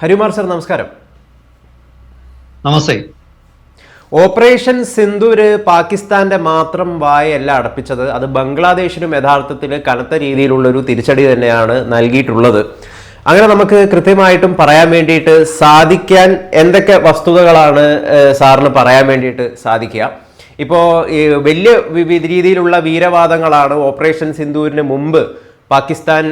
Harikumar sir നമസ്കാരം. നമസ്തേ. Operation Sindoor പാകിസ്ഥാന്റെ മാത്രം വായല്ല അടപ്പിച്ചത്. അത് ബംഗ്ലാദേശിനും യഥാർത്ഥത്തിൽ കനത്ത രീതിയിലുള്ള ഒരു തിരിച്ചടി തന്നെയാണ് നൽകിയിട്ടുള്ളത്. അങ്ങനെ നമുക്ക് കൃത്യമായിട്ടും പറയാൻ വേണ്ടിയിട്ട് സാധിക്കാൻ എന്തൊക്കെ വസ്തുതകളാണ് സാറിന് പറയാൻ വേണ്ടിയിട്ട് സാധിക്കുക. ഇപ്പോൾ വലിയ രീതിയിലുള്ള വീരവാദങ്ങളാണ് ഓപ്പറേഷൻ സിന്ദൂരിന് മുമ്പ് പാകിസ്ഥാൻ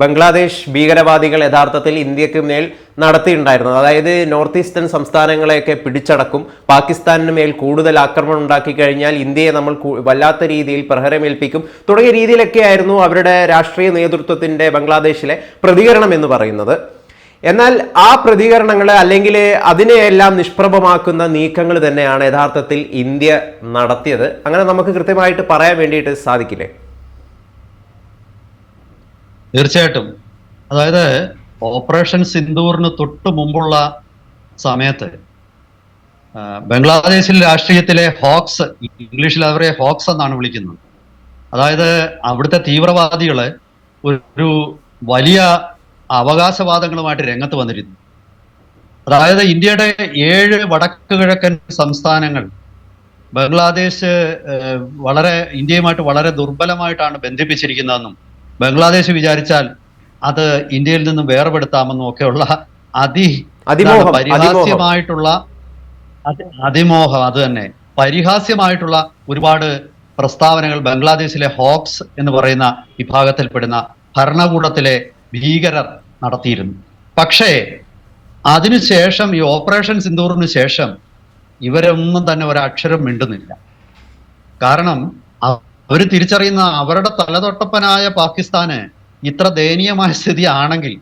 ബംഗ്ലാദേശ് ഭീകരവാദികൾ യഥാർത്ഥത്തിൽ ഇന്ത്യയ്ക്ക് മേൽ നടത്തിയിട്ടുണ്ടായിരുന്നത്. അതായത് നോർത്ത് ഈസ്റ്റേൺ സംസ്ഥാനങ്ങളെയൊക്കെ പിടിച്ചടക്കും. പാകിസ്ഥാനിന് മേൽ കൂടുതൽ ആക്രമണം ഉണ്ടാക്കി കഴിഞ്ഞാൽ ഇന്ത്യയെ നമ്മൾ വല്ലാത്ത രീതിയിൽ പ്രഹരമേൽപ്പിക്കും. തുടങ്ങിയ രീതിയിലൊക്കെ ആയിരുന്നു അവരുടെ രാഷ്ട്രീയ നേതൃത്വത്തിന്റെ ബംഗ്ലാദേശിലെ പ്രതികരണം എന്ന് പറയുന്നത്. എന്നാൽ ആ പ്രതികരണങ്ങൾ അല്ലെങ്കിൽ അതിനെയെല്ലാം നിഷ്പ്രഭമാക്കുന്ന നീക്കങ്ങൾ തന്നെയാണ് യഥാർത്ഥത്തിൽ ഇന്ത്യ നടത്തിയത്. അങ്ങനെ നമുക്ക് കൃത്യമായിട്ട് പറയാൻ വേണ്ടിയിട്ട് സാധിക്കില്ലേ? തീർച്ചയായിട്ടും. അതായത് ഓപ്പറേഷൻ സിന്ദൂറിന് തൊട്ട് മുമ്പുള്ള സമയത്ത് ബംഗ്ലാദേശിൽ രാഷ്ട്രീയത്തിലെ ഹോക്സ് ഇംഗ്ലീഷിൽ അവരെ ഹോക്സ് എന്നാണ് വിളിക്കുന്നത്. അതായത് അവിടുത്തെ തീവ്രവാദികൾ ഒരു വലിയ അവകാശവാദങ്ങളുമായിട്ട് രംഗത്ത് വന്നിരുന്നു. അതായത് ഇന്ത്യയുടെ ഏഴ് വടക്ക് കിഴക്കൻ സംസ്ഥാനങ്ങൾ ബംഗ്ലാദേശ് വളരെ ഇന്ത്യയുമായിട്ട് വളരെ ദുർബലമായിട്ടാണ് ബന്ധിപ്പിച്ചിരിക്കുന്നതെന്നും ബംഗ്ലാദേശ് വിചാരിച്ചാൽ അത് ഇന്ത്യയിൽ നിന്നും വേർപെടുത്താമെന്നും ഒക്കെയുള്ള അതി പരിഹാസ്യമായിട്ടുള്ള അതി- അതിമോഹം അത് തന്നെ. പരിഹാസ്യമായിട്ടുള്ള ഒരുപാട് പ്രസ്താവനകൾ ബംഗ്ലാദേശിലെ ഹോക്സ് എന്ന് പറയുന്ന വിഭാഗത്തിൽപ്പെടുന്ന ഭരണകൂടത്തിലെ ഭീകരർ നടത്തിയിരുന്നു. പക്ഷേ അതിനുശേഷം ഈ ഓപ്പറേഷൻ സിന്ദൂറിന് ശേഷം ഇവരൊന്നും തന്നെ ഒരക്ഷരം മിണ്ടുന്നില്ല. കാരണം അവർ തിരിച്ചറിയുന്ന അവരുടെ തലതൊട്ടപ്പനായ പാകിസ്ഥാന് ഇത്ര ദയനീയമായ സ്ഥിതി ആണെങ്കിൽ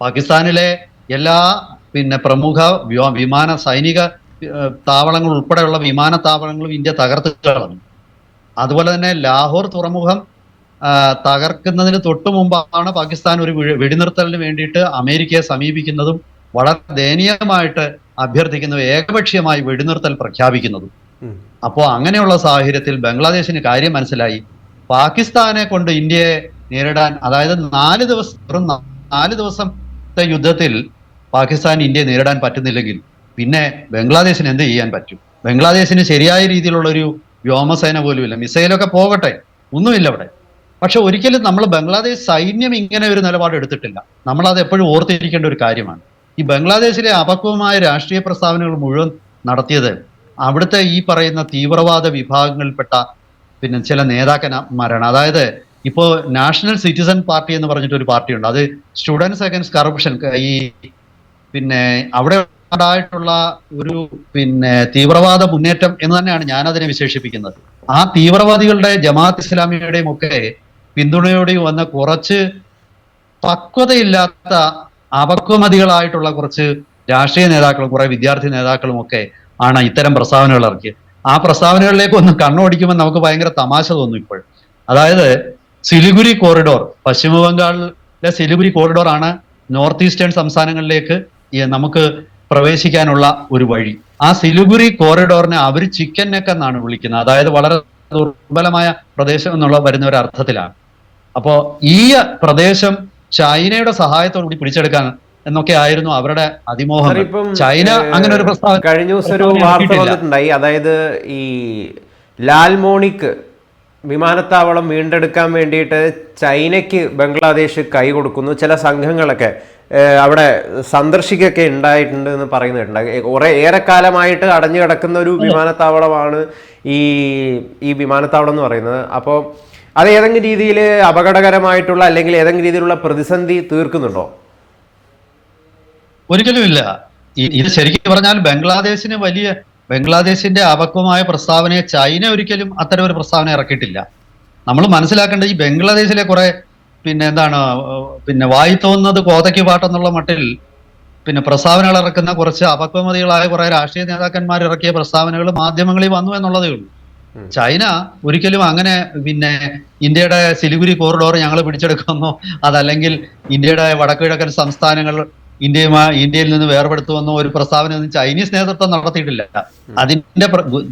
പാകിസ്ഥാനിലെ എല്ലാ പിന്നെ പ്രമുഖ വിമാന സൈനിക താവളങ്ങൾ ഉൾപ്പെടെയുള്ള വിമാനത്താവളങ്ങളും ഇന്ത്യ തകർത്ത് കളഞ്ഞു അതുപോലെ തന്നെ ലാഹോർ തുറമുഖം തകർക്കുന്നതിന് തൊട്ടു മുമ്പാണ് പാകിസ്ഥാൻ ഒരു വെടിനിർത്തലിന് വേണ്ടിയിട്ട് അമേരിക്കയെ സമീപിക്കുന്നതും വളരെ ദയനീയമായിട്ട് അഭ്യർത്ഥിക്കുന്നതും ഏകപക്ഷീയമായി വെടിനിർത്തൽ പ്രഖ്യാപിക്കുന്നതും. അപ്പോൾ അങ്ങനെയുള്ള സാഹചര്യത്തിൽ ബംഗ്ലാദേശിന് കാര്യം മനസ്സിലായി. പാകിസ്ഥാനെ കൊണ്ട് ഇന്ത്യയെ നേരിടാൻ അതായത് നാല് ദിവസം വെറും നാല് ദിവസത്തെ യുദ്ധത്തിൽ പാകിസ്ഥാൻ ഇന്ത്യയെ നേരിടാൻ പറ്റുന്നില്ലെങ്കിൽ പിന്നെ ബംഗ്ലാദേശിന് എന്ത് ചെയ്യാൻ പറ്റും? ബംഗ്ലാദേശിന് ശരിയായ രീതിയിലുള്ള ഒരു വ്യോമസേന പോലും ഇല്ല മിസൈലൊക്കെ പോകട്ടെ ഒന്നുമില്ല അവിടെ. പക്ഷെ ഒരിക്കലും നമ്മൾ ബംഗ്ലാദേശ് സൈന്യം ഇങ്ങനെ ഒരു നിലപാട് എടുത്തിട്ടില്ല. നമ്മൾ അത് എപ്പോഴും ഓർത്തിരിക്കേണ്ട ഒരു കാര്യമാണ്. ഈ ബംഗ്ലാദേശിലെ അപക്വമായ രാഷ്ട്രീയ പ്രസ്താവനകൾ മുഴുവൻ നടത്തിയത് അവിടുത്തെ ഈ പറയുന്ന തീവ്രവാദ വിഭാഗങ്ങളിൽപ്പെട്ട പിന്നെ ചില നേതാക്കന്മാരാണ് അതായത് ഇപ്പോ നാഷണൽ സിറ്റിസൺ പാർട്ടി എന്ന് പറഞ്ഞിട്ട് ഒരു പാർട്ടിയുണ്ട്. അത് സ്റ്റുഡൻസ് അഗൻസ്റ്റ് കറപ്ഷൻ ഈ പിന്നെ അവിടെ ഉണ്ടായിട്ടുള്ള ഒരു പിന്നെ തീവ്രവാദ മുന്നേറ്റം എന്ന് തന്നെയാണ് ഞാൻ അതിനെ വിശേഷിപ്പിക്കുന്നത്. ആ തീവ്രവാദികളുടെ ജമാഅത്ത് ഇസ്ലാമിയുടെയും ഒക്കെ പിന്തുണയോടെ വന്ന കുറച്ച് പക്വതയില്ലാത്ത അപക്വമതികളായിട്ടുള്ള കുറച്ച് രാഷ്ട്രീയ നേതാക്കളും കുറെ വിദ്യാർത്ഥി നേതാക്കളും ഒക്കെ ആണ് ഇത്തരം പ്രസ്താവനകൾ ഇറക്കിയത്. ആ പ്രസ്താവനകളിലേക്ക് ഒന്ന് കണ്ണോടിക്കുമ്പോൾ നമുക്ക് ഭയങ്കര തമാശ തോന്നും ഇപ്പോൾ അതായത് സിലിഗുരി കോറിഡോർ പശ്ചിമ ബംഗാളിലെ സിലിഗുരി കോറിഡോർ ആണ് നോർത്ത് ഈസ്റ്റേൺ സംസ്ഥാനങ്ങളിലേക്ക് നമുക്ക് പ്രവേശിക്കാനുള്ള ഒരു വഴി. ആ സിലിഗുരി കോറിഡോറിനെ അവർ ചിക്കൻ നെക്ക് എന്നാണ് വിളിക്കുന്നത്. അതായത് വളരെ ദുർബലമായ പ്രദേശം എന്നുള്ള വരുന്ന ഒരു അർത്ഥത്തിലാണ്. അപ്പോ ഈ പ്രദേശം ചൈനയുടെ സഹായത്തോടു കൂടി പിടിച്ചെടുക്കാൻ എന്നൊക്കെ ആയിരുന്നു അവരുടെ അതിമോഹം ചൈന അങ്ങനെ ഒരു പ്രസ്താവന കഴിഞ്ഞ ദിവസം ഒരു വാർത്ത വന്നിട്ടുണ്ടായി. അതായത് ഈ ലാൽമോണിക്ക് വിമാനത്താവളം വീണ്ടെടുക്കാൻ വേണ്ടിയിട്ട് ചൈനയ്ക്ക് ബംഗ്ലാദേശ് കൈ കൊടുക്കുന്നു. ചില സംഘങ്ങളൊക്കെ അവിടെ സന്ദർശിക്കൊക്കെ ഉണ്ടായിട്ടുണ്ട് എന്ന് പറയുന്നുണ്ട് കുറെ ഏറെക്കാലമായിട്ട് അടഞ്ഞു കിടക്കുന്ന ഒരു വിമാനത്താവളമാണ് ഈ ഈ വിമാനത്താവളം എന്ന് പറയുന്നത്. അപ്പോൾ അത് ഏതെങ്കിലും രീതിയിൽ അപകടകരമായിട്ടുള്ള അല്ലെങ്കിൽ ഏതെങ്കിലും രീതിയിലുള്ള പ്രതിസന്ധി തീർക്കുന്നുണ്ടോ? ഒരിക്കലും ഇല്ല ഈ- ഇത് ശരിക്കും പറഞ്ഞാൽ ബംഗ്ലാദേശിന് വലിയ ബംഗ്ലാദേശിന്റെ അപക്വമായ പ്രസ്താവനയെ ചൈന ഒരിക്കലും അത്തരം ഒരു പ്രസ്താവന ഇറക്കിയിട്ടില്ല. നമ്മൾ മനസ്സിലാക്കേണ്ടത് ഈ ബംഗ്ലാദേശിലെ കുറെ പിന്നെ എന്താണ് പിന്നെ വായി തോന്നുന്നത് കോതയ്ക്ക് പാട്ടെന്നുള്ള മട്ടിൽ പിന്നെ പ്രസ്താവനകൾ ഇറക്കുന്ന കുറച്ച് അപക്വമതികളായ കുറെ രാഷ്ട്രീയ നേതാക്കന്മാർ ഇറക്കിയ പ്രസ്താവനകൾ മാധ്യമങ്ങളിൽ വന്നു എന്നുള്ളതേ ഉള്ളൂ. ചൈന ഒരിക്കലും അങ്ങനെ പിന്നെ ഇന്ത്യയുടെ സിലിഗുരി കോറിഡോർ ഞങ്ങൾ പിടിച്ചെടുക്കുന്നു. അതല്ലെങ്കിൽ ഇന്ത്യയുടെ വടക്കുകിഴക്കൻ സംസ്ഥാനങ്ങൾ ഇന്ത്യയുമായി ഇന്ത്യയിൽ നിന്ന് വേർപെടുത്തുമെന്നും ഒരു പ്രസ്താവന ഒന്നും ചൈനീസ് നേതൃത്വം നടത്തിയിട്ടില്ല. അതിന്റെ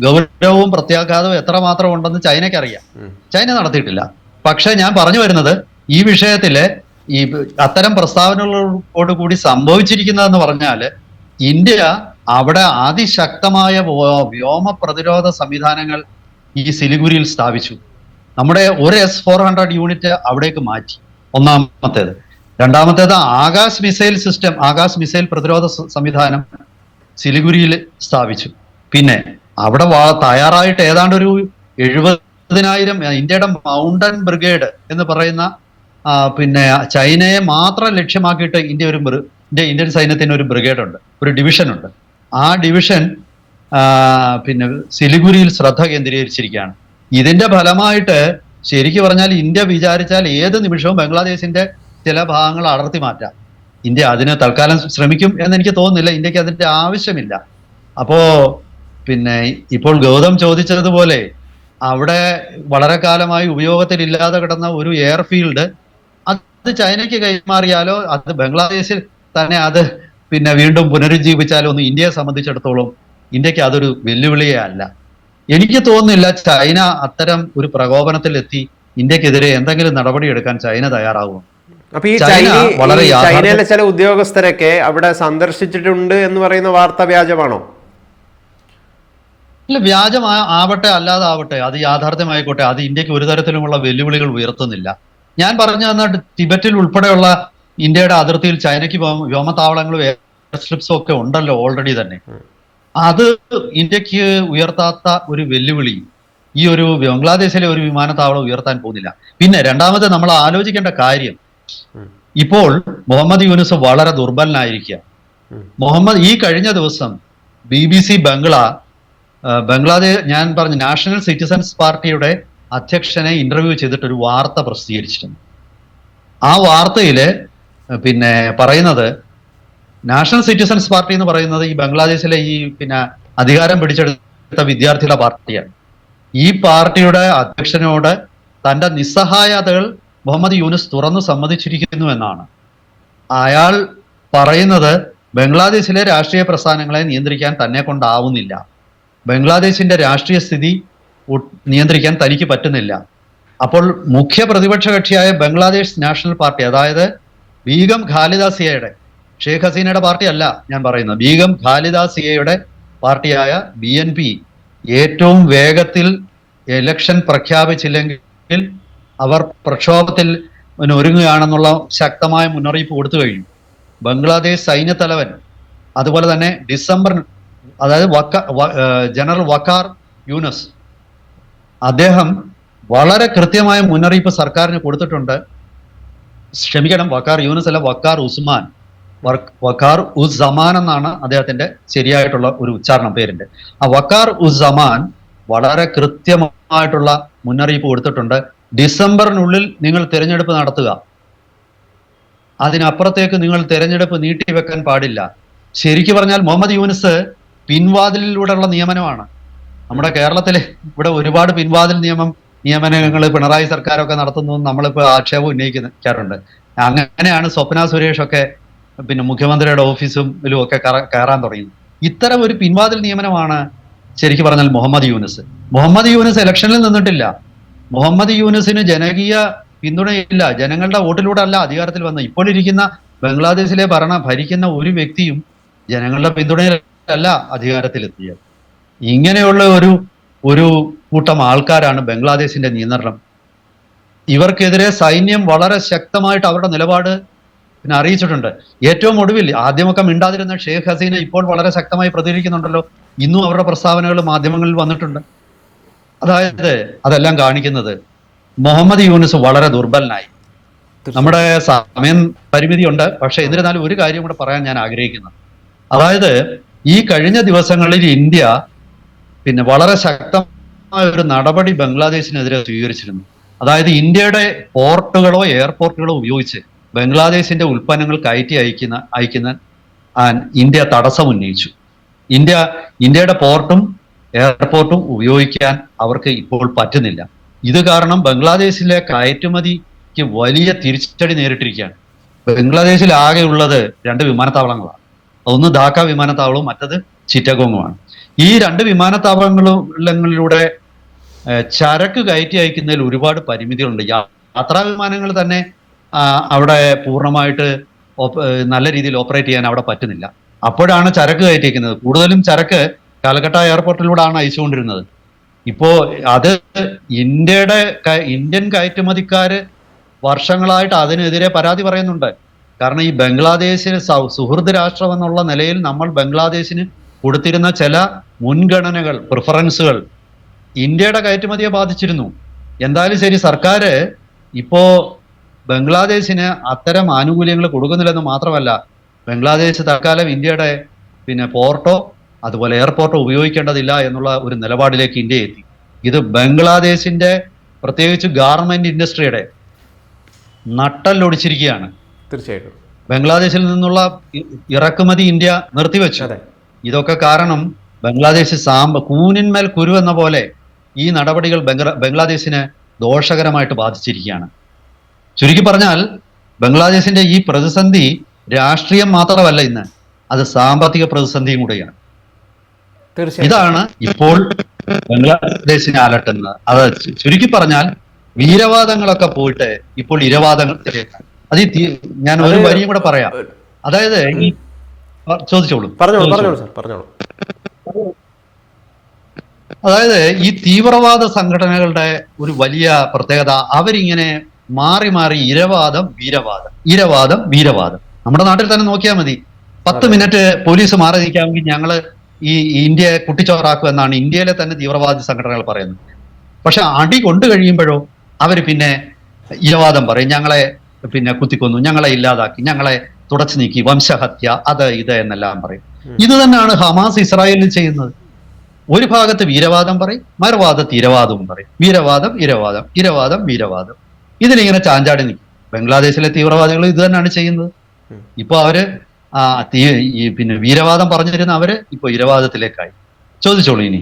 ഗൗരവവും പ്രത്യാഘാതവും എത്രമാത്രം ഉണ്ടെന്ന് ചൈനയ്ക്ക് അറിയാം ചൈന നടത്തിയിട്ടില്ല. പക്ഷെ ഞാൻ പറഞ്ഞു വരുന്നത് ഈ വിഷയത്തിൽ ഈ അത്തരം പ്രസ്താവനകളോട് കൂടി സംഭവിച്ചിരിക്കുന്നതെന്ന് പറഞ്ഞാൽ ഇന്ത്യ അവിടെ അതിശക്തമായ വ്യോ- വ്യോമ പ്രതിരോധ സംവിധാനങ്ങൾ ഈ സിലിഗുരിയിൽ സ്ഥാപിച്ചു. നമ്മുടെ ഒരു എസ് ഫോർ ഹൺഡ്രഡ് യൂണിറ്റ് അവിടേക്ക് മാറ്റി. ഒന്നാമത്തേത്. രണ്ടാമത്തേത് Akash missile system Akash missile പ്രതിരോധ സംവിധാനം സിലിഗുരിയിൽ സ്ഥാപിച്ചു. പിന്നെ അവിടെ തയ്യാറായിട്ട് ഏതാണ്ട് ഒരു എഴുപതിനായിരം ഇന്ത്യയുടെ മൗണ്ടൻ ബ്രിഗേഡ് എന്ന് പറയുന്ന പിന്നെ ചൈനയെ മാത്രം ലക്ഷ്യമാക്കിയിട്ട് ഇന്ത്യ ഒരു ഇന്ത്യ ഇന്ത്യൻ സൈന്യത്തിന് ഒരു ബ്രിഗേഡ് ഉണ്ട് ഒരു ഡിവിഷൻ ഉണ്ട് ആ ഡിവിഷൻ പിന്നെ സിലിഗുരിയിൽ ശ്രദ്ധ കേന്ദ്രീകരിച്ചിരിക്കുകയാണ്. ഇതിന്റെ ഫലമായിട്ട് ശരിക്കു പറഞ്ഞാൽ ഇന്ത്യ വിചാരിച്ചാൽ ഏത് നിമിഷവും ബംഗ്ലാദേശിന്റെ ചില ഭാഗങ്ങൾ അടർത്തി മാറ്റാം. ഇന്ത്യ അതിന് തൽക്കാലം ശ്രമിക്കും എന്ന് എനിക്ക് തോന്നുന്നില്ല. ഇന്ത്യയ്ക്ക് അതിന്റെ ആവശ്യമില്ല. അപ്പോ പിന്നെ ഇപ്പോൾ ഗൗതം ചോദിച്ചതുപോലെ അവിടെ വളരെ കാലമായി ഉപയോഗത്തിലില്ലാതെ കിടന്ന ഒരു എയർഫീൽഡ് അത് ചൈനയ്ക്ക് കൈമാറിയാലോ അത് ബംഗ്ലാദേശിൽ തന്നെ അത് പിന്നെ വീണ്ടും പുനരുജ്ജീവിച്ചാലോ ഒന്നും ഇന്ത്യയെ സംബന്ധിച്ചിടത്തോളം ഇന്ത്യയ്ക്ക് അതൊരു വെല്ലുവിളിയേ അല്ല. എനിക്ക് തോന്നുന്നില്ല ചൈന അത്തരം ഒരു പ്രകോപനത്തിലെത്തി ഇന്ത്യക്കെതിരെ എന്തെങ്കിലും നടപടിയെടുക്കാൻ ചൈന തയ്യാറാകും അപ്പൊ ഈ വളരെ ചൈനയിലെ ചില ഉദ്യോഗസ്ഥരൊക്കെ അവിടെ സന്ദർശിച്ചിട്ടുണ്ട് എന്ന് പറയുന്ന വാർത്ത വ്യാജമാണോ? ഇല്ല വ്യാജം ആവട്ടെ അല്ലാതെ ആവട്ടെ അത് യാഥാർത്ഥ്യമായിക്കോട്ടെ അത് ഇന്ത്യയ്ക്ക് ഒരു തരത്തിലുമുള്ള വെല്ലുവിളികൾ ഉയർത്തുന്നില്ല. ഞാൻ പറഞ്ഞു തന്ന ടിബറ്റിൽ ഉൾപ്പെടെയുള്ള ഇന്ത്യയുടെ അതിർത്തിയിൽ ചൈനയ്ക്ക് വ്യോമ- വ്യോമത്താവളങ്ങളും എയർ സ്ട്രിപ്സും ഒക്കെ ഉണ്ടല്ലോ ഓൾറെഡി തന്നെ. അത് ഇന്ത്യയ്ക്ക് ഉയർത്താത്ത ഒരു വെല്ലുവിളി ഈ ഒരു ബംഗ്ലാദേശിലെ ഒരു വിമാനത്താവളം ഉയർത്താൻ പോകുന്നില്ല. പിന്നെ രണ്ടാമത്തെ നമ്മൾ ആലോചിക്കേണ്ട കാര്യം. ഇപ്പോൾ മുഹമ്മദ് യൂനുസ് വളരെ ദുർബലനായിരിക്കുക. മുഹമ്മദ് ഈ കഴിഞ്ഞ ദിവസം B B C Bangla Bangladesh ഞാൻ പറഞ്ഞ നാഷണൽ സിറ്റിസൻസ് പാർട്ടിയുടെ അധ്യക്ഷനെ ഇന്റർവ്യൂ ചെയ്തിട്ട് ഒരു വാർത്ത പ്രസിദ്ധീകരിച്ചിട്ടുണ്ട്. ആ വാർത്തയിൽ പിന്നെ പറയുന്നത് നാഷണൽ സിറ്റിസൻസ് പാർട്ടി എന്ന് പറയുന്നത് ഈ ബംഗ്ലാദേശിലെ ഈ പിന്നെ അധികാരം പിടിച്ചെടുത്ത വിദ്യാർത്ഥികളുടെ പാർട്ടിയാണ്. ഈ പാർട്ടിയുടെ അധ്യക്ഷനോട് തന്റെ നിസ്സഹായതകൾ മുഹമ്മദ് യൂനുസ് തുറന്നു സമ്മതിച്ചിരിക്കുന്നു എന്നാണ്. അയാൾ പറയുന്നത് ബംഗ്ലാദേശിലെ രാഷ്ട്രീയ പ്രസ്ഥാനങ്ങളെ നിയന്ത്രിക്കാൻ തന്നെ കൊണ്ടാവുന്നില്ല. ബംഗ്ലാദേശിന്റെ രാഷ്ട്രീയ സ്ഥിതി നിയന്ത്രിക്കാൻ തനിക്ക് പറ്റുന്നില്ല. അപ്പോൾ മുഖ്യ പ്രതിപക്ഷ കക്ഷിയായ ബംഗ്ലാദേശ് നാഷണൽ പാർട്ടി അതായത് ബീഗം ഖാലിദാസിയയുടെ ഷെയ്ഖ് ഹസീനയുടെ പാർട്ടി അല്ല ഞാൻ പറയുന്നത് ബീഗം ഖാലിദാസിയയുടെ പാർട്ടിയായ ബി എൻ പി ഏറ്റവും വേഗത്തിൽ എലക്ഷൻ പ്രഖ്യാപിച്ചില്ലെങ്കിൽ അവർ പ്രക്ഷോഭത്തിൽ ഒരുങ്ങുകയാണെന്നുള്ള ശക്തമായ മുന്നറിയിപ്പ് കൊടുത്തു കഴിഞ്ഞു. ബംഗ്ലാദേശ് സൈന്യത്തലവൻ അതുപോലെ തന്നെ ഡിസംബർ അതായത് വക്ക ജനറൽ വക്കാർ യൂനസ് അദ്ദേഹം വളരെ കൃത്യമായ മുന്നറിയിപ്പ് സർക്കാരിന് കൊടുത്തിട്ടുണ്ട്. ക്ഷമിക്കണം വക്കാർ യൂനസ് അല്ല വക്കാർ ഉസ്മാൻ വക്കാർ ഉസ്സമാൻ എന്നാണ് അദ്ദേഹത്തിന്റെ ശരിയായിട്ടുള്ള ഒരു ഉച്ചാരണം പേരിന്റെ ആ വക്കാർ ഉസ്സമാൻ വളരെ കൃത്യമായിട്ടുള്ള മുന്നറിയിപ്പ് കൊടുത്തിട്ടുണ്ട്. ഡിസംബറിനുള്ളിൽ നിങ്ങൾ തിരഞ്ഞെടുപ്പ് നടത്തുക. അതിനപ്പുറത്തേക്ക് നിങ്ങൾ തിരഞ്ഞെടുപ്പ് നീട്ടിവെക്കാൻ പാടില്ല. ശരിക്കു പറഞ്ഞാൽ മുഹമ്മദ് യൂനിസ് പിൻവാതിലിലൂടെയുള്ള നിയമനമാണ്. നമ്മുടെ കേരളത്തിൽ ഇവിടെ ഒരുപാട് പിൻവാതിൽ നിയമം നിയമനങ്ങൾ പിണറായി സർക്കാരൊക്കെ നടത്തുന്നു നമ്മളിപ്പോൾ ആക്ഷേപം ഉന്നയിക്കാറുണ്ട്. അങ്ങനെയാണ് സ്വപ്ന സുരേഷ് ഒക്കെ പിന്നെ മുഖ്യമന്ത്രിയുടെ ഓഫീസും ഇതിലും ഒക്കെ കയറാൻ തുടങ്ങി ഇത്തരം ഒരു പിൻവാതിൽ നിയമനമാണ് ശരിക്കും പറഞ്ഞാൽ മുഹമ്മദ് യൂനിസ്. മുഹമ്മദ് യൂനിസ് ഇലക്ഷനിൽ നിന്നിട്ടില്ല. മുഹമ്മദ് യൂനുസിന് ജനകീയ പിന്തുണയില്ല ജനങ്ങളുടെ വോട്ടിലൂടെ അല്ല അധികാരത്തിൽ വന്ന ഇപ്പോൾ ഇരിക്കുന്ന ബംഗ്ലാദേശിലെ ഭരണ ഭരിക്കുന്ന ഒരു വ്യക്തിയും ജനങ്ങളുടെ പിന്തുണയിലല്ല അധികാരത്തിലെത്തിയത് ഇങ്ങനെയുള്ള ഒരു ഒരു കൂട്ടം ആൾക്കാരാണ് ബംഗ്ലാദേശിന്റെ നിയന്ത്രണം. ഇവർക്കെതിരെ സൈന്യം വളരെ ശക്തമായിട്ട് അവരുടെ നിലപാട് പിന്നെ അറിയിച്ചിട്ടുണ്ട്. ഏറ്റവും ഒടുവിൽ ആദ്യമൊക്കെ മിണ്ടാതിരുന്ന ഷെയ്ഖ് ഹസീന ഇപ്പോൾ വളരെ ശക്തമായി പ്രതികരിക്കുന്നുണ്ടല്ലോ. ഇന്നും അവരുടെ പ്രസ്താവനകൾ മാധ്യമങ്ങളിൽ വന്നിട്ടുണ്ട്. അതായത് അതെല്ലാം കാണിക്കുന്നത് മുഹമ്മദ് യൂനിസ് വളരെ ദുർബലനായി. നമ്മുടെ സമയം പരിമിതിയുണ്ട്. പക്ഷെ എന്നിരുന്നാലും ഒരു കാര്യം കൂടെ പറയാൻ ഞാൻ ആഗ്രഹിക്കുന്നു. അതായത് ഈ കഴിഞ്ഞ ദിവസങ്ങളിൽ ഇന്ത്യ പിന്നെ വളരെ ശക്തമായ ഒരു നടപടി ബംഗ്ലാദേശിനെതിരെ സ്വീകരിച്ചിരുന്നു. അതായത് ഇന്ത്യയുടെ പോർട്ടുകളോ എയർപോർട്ടുകളോ ഉപയോഗിച്ച് ബംഗ്ലാദേശിന്റെ ഉൽപ്പന്നങ്ങൾ കയറ്റി അയക്കുന്ന അയക്കുന്ന ഇന്ത്യ തടസ്സം ഉന്നയിച്ചു ഇന്ത്യ ഇന്ത്യയുടെ പോർട്ടും എയർപോർട്ടും ഉപയോഗിക്കാൻ അവർക്ക് ഇപ്പോൾ പറ്റുന്നില്ല. ഇത് കാരണം ബംഗ്ലാദേശിലെ കയറ്റുമതിക്ക് വലിയ തിരിച്ചടി നേരിട്ടിരിക്കുകയാണ്. ബംഗ്ലാദേശിൽ ആകെ ഉള്ളത് രണ്ട് വിമാനത്താവളങ്ങളാണ്. ഒന്ന് ധാക്ക വിമാനത്താവളവും മറ്റത് ചിറ്റഗോങ്ങുമാണ്. ഈ രണ്ട് വിമാനത്താവളങ്ങളിലൂടെ ചരക്ക് കയറ്റി അയക്കുന്നതിൽ ഒരുപാട് പരിമിതികളുണ്ട്. യാത്രാ വിമാനങ്ങൾ തന്നെ അവിടെ പൂർണമായിട്ട് നല്ല രീതിയിൽ ഓപ്പറേറ്റ് ചെയ്യാൻ അവിടെ പറ്റുന്നില്ല. അപ്പോഴാണ് ചരക്ക് കയറ്റിയിരിക്കുന്നത് കൂടുതലും ചരക്ക് കാലക്കട്ട എയർപോർട്ടിലൂടെയാണ് അയച്ചുകൊണ്ടിരുന്നത്. ഇപ്പോ അത് ഇന്ത്യയുടെ ഇന്ത്യൻ കയറ്റുമതിക്കാര് വർഷങ്ങളായിട്ട് അതിനെതിരെ പരാതി പറയുന്നുണ്ട്. കാരണം ഈ ബംഗ്ലാദേശിന് സുഹൃത്ത് രാഷ്ട്രം എന്നുള്ള നിലയിൽ നമ്മൾ ബംഗ്ലാദേശിന് കൊടുത്തിരുന്ന ചില മുൻഗണനകൾ പ്രിഫറൻസുകൾ ഇന്ത്യയുടെ കയറ്റുമതിയെ ബാധിച്ചിരുന്നു. എന്തായാലും ശരി സർക്കാർ ഇപ്പോ ബംഗ്ലാദേശിന് അത്തരം ആനുകൂല്യങ്ങൾ കൊടുക്കുന്നില്ലെന്ന് മാത്രമല്ല ബംഗ്ലാദേശ് തൽക്കാലം ഇന്ത്യയുടെ പിന്നെ പോർട്ടോ അതുപോലെ എയർപോർട്ട് ഉപയോഗിക്കേണ്ടതില്ല എന്നുള്ള ഒരു നിലപാടിലേക്ക് ഇന്ത്യ എത്തി. ഇത് ബംഗ്ലാദേശിന്റെ പ്രത്യേകിച്ച് ഗാർമെന്റ് ഇൻഡസ്ട്രിയുടെ നട്ടല്ലൊടിച്ചിരിക്കുകയാണ് തീർച്ചയായിട്ടും. ബംഗ്ലാദേശിൽ നിന്നുള്ള ഇറക്കുമതി ഇന്ത്യ നിർത്തിവെച്ചു. ഇതൊക്കെ കാരണം ബംഗ്ലാദേശ് സാമ്പ കൂനിന്മേൽ കുരു എന്ന പോലെ ഈ നടപടികൾ ബംഗ്ലാദേശിന് ദോഷകരമായിട്ട് ബാധിച്ചിരിക്കുകയാണ്. ചുരുക്കി പറഞ്ഞാൽ ബംഗ്ലാദേശിന്റെ ഈ പ്രതിസന്ധി രാഷ്ട്രീയം മാത്രമല്ല ഇന്ന്. അത് സാമ്പത്തിക പ്രതിസന്ധിയും കൂടെയാണ്. ഇതാണ് ഇപ്പോൾ ബംഗ്ലാദേശിനെ അലട്ടുന്നത്. അത് ചുരുക്കി പറഞ്ഞാൽ വീരവാദങ്ങളൊക്കെ പോയിട്ട് ഇപ്പോൾ ഇരവാദങ്ങൾ അത് ഈ ഞാൻ ഒരു വരിയും കൂടെ പറയാം. അതായത് ഈ ചോദിച്ചോളൂ. പറഞ്ഞോളൂ ചോദിച്ചോളൂ. പറഞ്ഞോളൂ സാർ പറഞ്ഞോളൂ. അതായത് ഈ തീവ്രവാദ സംഘടനകളുടെ ഒരു വലിയ പ്രത്യേകത അവരിങ്ങനെ മാറി മാറി ഇരവാദം വീരവാദം ഇരവാദം വീരവാദം. നമ്മുടെ നാട്ടിൽ തന്നെ നോക്കിയാൽ മതി. പത്ത്. മിനിറ്റ് പോലീസ് മാറി നിൽക്കാമെങ്കിൽ ഞങ്ങൾ ഈ ഇന്ത്യയെ കുട്ടിച്ചോറാക്കും എന്നാണ് ഇന്ത്യയിലെ തന്നെ തീവ്രവാദി സംഘടനകൾ പറയുന്നത്. പക്ഷെ അടി കൊണ്ടു കഴിയുമ്പോഴോ അവർ പിന്നെ ഇരവാദം പറയും. ഞങ്ങളെ പിന്നെ കുത്തിക്കൊന്നു ഞങ്ങളെ ഇല്ലാതാക്കി ഞങ്ങളെ തുടച്ചു നീക്കി വംശഹത്യ അത് ഇത് എന്നെല്ലാം പറയും. ഇത് തന്നെയാണ് ഹമാസ് ഇസ്രായേലിൽ ചെയ്യുന്നത്. ഒരു ഭാഗത്ത് വീരവാദം പറയും മറുഭാഗത്ത് ഇരവാദവും പറയും. വീരവാദം ഇരവാദം ഇരവാദം വീരവാദം. ഇതിലിങ്ങനെ ചാഞ്ചാടി നിൽക്കും. ബംഗ്ലാദേശിലെ തീവ്രവാദികൾ ഇത് തന്നെയാണ് ചെയ്യുന്നത്. ഇപ്പൊ അവർ ആ ഈ പിന്നെ വീരവാദം പറഞ്ഞിരുന്ന അവർ ഇപ്പൊ ഇരവാദത്തിലേക്കായി. ചോദിച്ചോളൂ ഇനി.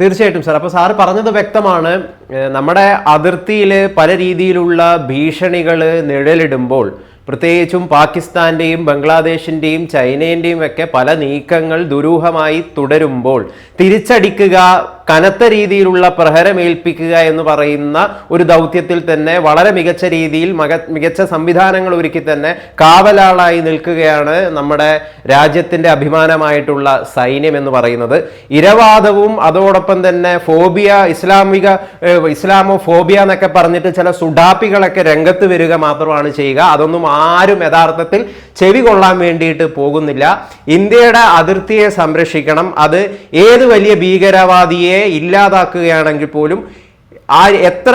തീർച്ചയായിട്ടും സാർ. അപ്പോൾ സാർ പറഞ്ഞത് വ്യക്തമാണ്. നമ്മുടെ അതിർത്തിയിൽ പല രീതിയിലുള്ള ഭീഷണികൾ നിഴലിടുമ്പോൾ പ്രത്യേകിച്ചും പാകിസ്ഥാന്റെയും ബംഗ്ലാദേശിന്റെയും ചൈനേന്റെയും ഒക്കെ പല നീക്കങ്ങൾ ദുരൂഹമായി തുടരുമ്പോൾ തിരിച്ചടിക്കുക കനത്ത രീതിയിലുള്ള പ്രഹരമേൽപ്പിക്കുക എന്ന് പറയുന്ന ഒരു ദൗത്യത്തിൽ തന്നെ വളരെ മികച്ച രീതിയിൽ മക മികച്ച സംവിധാനങ്ങൾ ഒരുക്കി തന്നെ കാവലാളായി നിൽക്കുകയാണ് നമ്മുടെ രാജ്യത്തിന്റെ അഭിമാനമായിട്ടുള്ള സൈന്യം എന്ന് പറയുന്നത്. ഇരവാദവും അതോടൊപ്പം തന്നെ ഫോബിയ ഇസ്ലാമിക ഇസ്ലാമോ ഫോബിയ എന്നൊക്കെ പറഞ്ഞിട്ട് ചില സുഡാപ്പികളൊക്കെ രംഗത്ത് വരിക മാത്രമാണ് ചെയ്യുക. അതൊന്നും ആരും യഥാർത്ഥത്തിൽ ചെവി കൊള്ളാൻ വേണ്ടിയിട്ട് പോകുന്നില്ല. ഇന്ത്യയുടെ അതിർത്തിയെ സംരക്ഷിക്കണം. അത് ഏത് വലിയ ഭീകരവാദിയെ ഇല്ലാതാക്കുകയാണെങ്കിൽ പോലും ആ എത്ര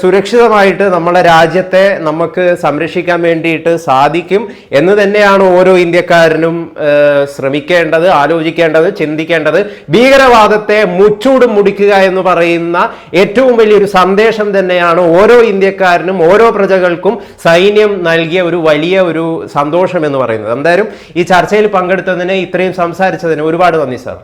സുരക്ഷിതമായിട്ട് നമ്മുടെ രാജ്യത്തെ നമുക്ക് സംരക്ഷിക്കാൻ വേണ്ടിയിട്ട് സാധിക്കും എന്ന് തന്നെയാണ് ഓരോ ഇന്ത്യക്കാരനും ശ്രമിക്കേണ്ടത് ആലോചിക്കേണ്ടത് ചിന്തിക്കേണ്ടത്. ഭീകരവാദത്തെ മുച്ചൂട് മുടിക്കുക എന്ന് പറയുന്ന ഏറ്റവും വലിയൊരു സന്ദേശം തന്നെയാണ് ഓരോ ഇന്ത്യക്കാരനും ഓരോ പ്രജകൾക്കും സൈന്യം നൽകിയ ഒരു വലിയ ഒരു സന്തോഷം എന്ന് പറയുന്നത്. എന്തായാലും ഈ ചർച്ചയിൽ പങ്കെടുത്തതിന് ഇത്രയും സംസാരിച്ചതിന് ഒരുപാട് നന്ദി സാർ.